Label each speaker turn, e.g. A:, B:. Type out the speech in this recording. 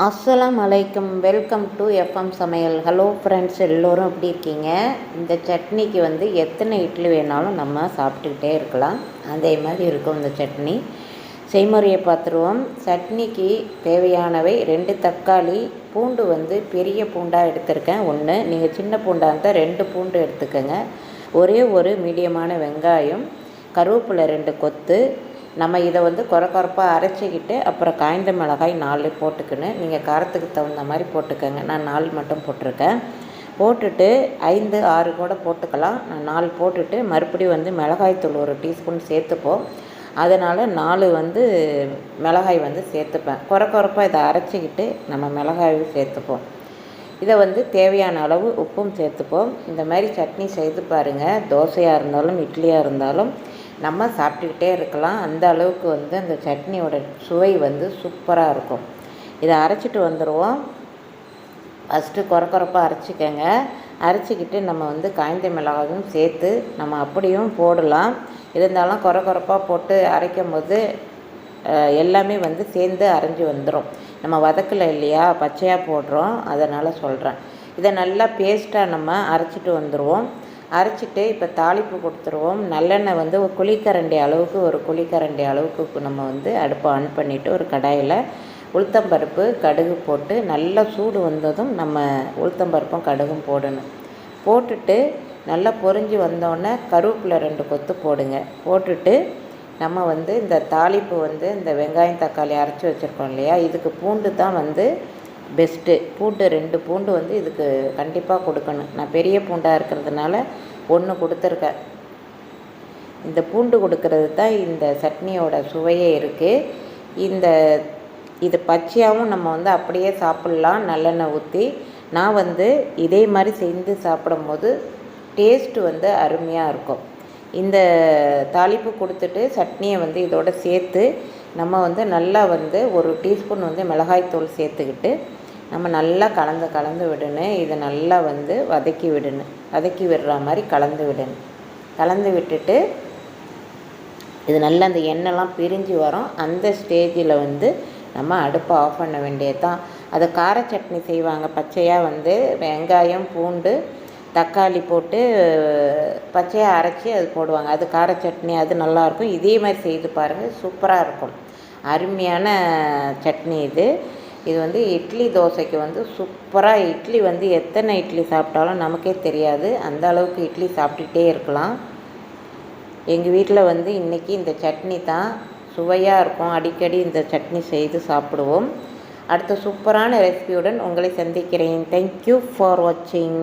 A: அஸ்ஸலாம் அலைக்கும். Welcome to FM சமையல். ஹலோ ஃப்ரெண்ட்ஸ் எல்லோரும் எப்படி இருக்கீங்க? இந்த சட்னிக்கு வந்து எத்தனை இட்லி வேணாலும் நம்ம சாப்பிட்டுக்கிட்டே இருக்கலாம். அதே மாதிரி இருக்கும் இந்த சட்னி. செய்முறையை பார்த்துருவோம். சட்னிக்கு தேவையானவை ரெண்டு தக்காளி பூண்டு வந்து பெரிய பூண்டாக எடுத்திருக்கேன். ஒன்று நீங்கள் சின்ன பூண்டாக இருந்தால் ரெண்டு பூண்டு எடுத்துக்கோங்க. ஒரே ஒரு மீடியமான வெங்காயம் கருவேப்பிலை ரெண்டு கொத்து நம்ம இதை வந்து குறை குறைப்பாக அரைச்சிக்கிட்டு அப்புறம் காய்ந்த மிளகாய் நாலு போட்டுக்கணும் நீங்கள் காரத்துக்கு தகுந்த மாதிரி போட்டுக்கோங்க. நான் நாலு மட்டும் போட்டிருக்கேன். போட்டுட்டு ஐந்து ஆறு கூட போட்டுக்கலாம். நான் நாலு போட்டுட்டு மறுபடியும் வந்து மிளகாய்த்தூள் ஒரு டீஸ்பூன் சேர்த்துப்போம். அதனால் நாலு வந்து மிளகாய் வந்து சேர்த்துப்பேன். குறை குறைப்பாக இதை அரைச்சிக்கிட்டு நம்ம மிளகாயும் சேர்த்துப்போம். இதை வந்து தேவையான அளவு உப்பும் சேர்த்துப்போம். இந்த மாதிரி சட்னி செய்து பாருங்கள் தோசையாக இருந்தாலும் இட்லியாக இருந்தாலும் நம்ம சாப்பிட்டுக்கிட்டே இருக்கலாம். அந்த அளவுக்கு வந்து அந்த சட்னியோட சுவை வந்து சூப்பராக இருக்கும். இதை அரைச்சிட்டு வந்துடுவோம் ஃபஸ்ட்டு குறக்குறப்பாக குறைப்பாக அரைச்சிக்கங்க. அரைச்சிக்கிட்டு நம்ம வந்து காய்ந்த மிளகாவும் சேர்த்து நம்ம அப்படியும் போடலாம். இருந்தாலும் குறக்குறப்பாக போட்டு அரைக்கும் போது எல்லாமே வந்து சேர்ந்து அரைஞ்சி வந்துடும் நம்ம வதக்கலை இல்லையா? பச்சையாக போடுறோம். அதனால் சொல்கிறேன் இதை நல்லா பேஸ்ட்டாக நம்ம அரைச்சிட்டு வந்துடுவோம் அரைச்சிட்டு இப்போ தாளிப்பு கொடுத்துருவோம். நல்லெண்ணெய் வந்து ஒரு குழிக்கரண்டி அளவுக்கு ஒரு குழிக்கரண்டி அளவுக்கு நம்ம வந்து அடுப்பை ஆன் பண்ணிவிட்டு ஒரு கடாயில் உளுத்தம்பருப்பு கடுகு போட்டு நல்லா சூடு வந்ததும் நம்ம உளுத்தம்பருப்பும் கடுகும் போடணும். போட்டுட்டு நல்லா பொறிஞ்சி வந்தோடனே கருவேப்பிலை ரெண்டு கொத்து போடுங்க. போட்டுட்டு நம்ம வந்து இந்த தாளிப்பு வந்து இந்த வெங்காயம் தக்காளி அரைச்சி வச்சுருக்கோம் இல்லையா? இதுக்கு பூண்டு தான் வந்து பெஸ்ட்டு. பூண்டு ரெண்டு பூண்டு வந்து இதுக்கு கண்டிப்பாக கொடுக்கணும். நான் பெரிய பூண்டாக இருக்கிறதுனால ஒன்று கொடுத்துருக்கேன். இந்த பூண்டு கொடுக்கறது தான் இந்த சட்னியோட சுவையே இருக்குது இந்த இது பச்சையாகவும் நம்ம வந்து அப்படியே சாப்பிட்லாம் நல்லெண்ணெய் ஊற்றி நான் வந்து இதே மாதிரி செஞ்சு சாப்பிடும்போது டேஸ்ட்டு வந்து அருமையாக இருக்கும். இந்த தாளிப்பு கொடுத்துட்டு சட்னியை வந்து இதோட சேர்த்து நம்ம வந்து நல்லா வந்து ஒரு டீஸ்பூன் வந்து மிளகாய்த்தூள் சேர்த்துக்கிட்டு நம்ம நல்லா கலந்து கலந்து விடணும் இதை நல்லா வந்து வதக்கி விடணும் வதக்கி விடுற மாதிரி கலந்து விடணும் கலந்து விட்டுட்டு இது நல்லா அந்த எண்ணெய்லாம் பிரிஞ்சு வரும். அந்த ஸ்டேஜில் வந்து நம்ம அடுப்பை ஆஃப் பண்ண வேண்டியது தான் அதை கார சட்னி செய்வாங்க. பச்சையாக வந்து வெங்காயம் பூண்டு தக்காளி போட்டு பச்சையாக அரைச்சி அது போடுவாங்க. அது கார சட்னி அது நல்லாயிருக்கும். இதே மாதிரி செய்து பாருங்கள் சூப்பராக இருக்கும். அருமையான சட்னி இது. இது வந்து இட்லி தோசைக்கு வந்து சூப்பராக இட்லி வந்து எத்தனை இட்லி சாப்பிட்டாலும் நமக்கே தெரியாது. அந்த அளவுக்கு இட்லி சாப்பிட்டுட்டே இருக்கலாம். எங்கள் வீட்டில் வந்து இன்றைக்கி இந்த சட்னி தான் சுவையாக இருக்கும். அடிக்கடி இந்த சட்னி செய்து சாப்பிடுவோம். அடுத்த சூப்பரான ரெசிபியுடன் உங்களை சந்திக்கிறேன். தேங்க்யூ ஃபார் வாட்சிங்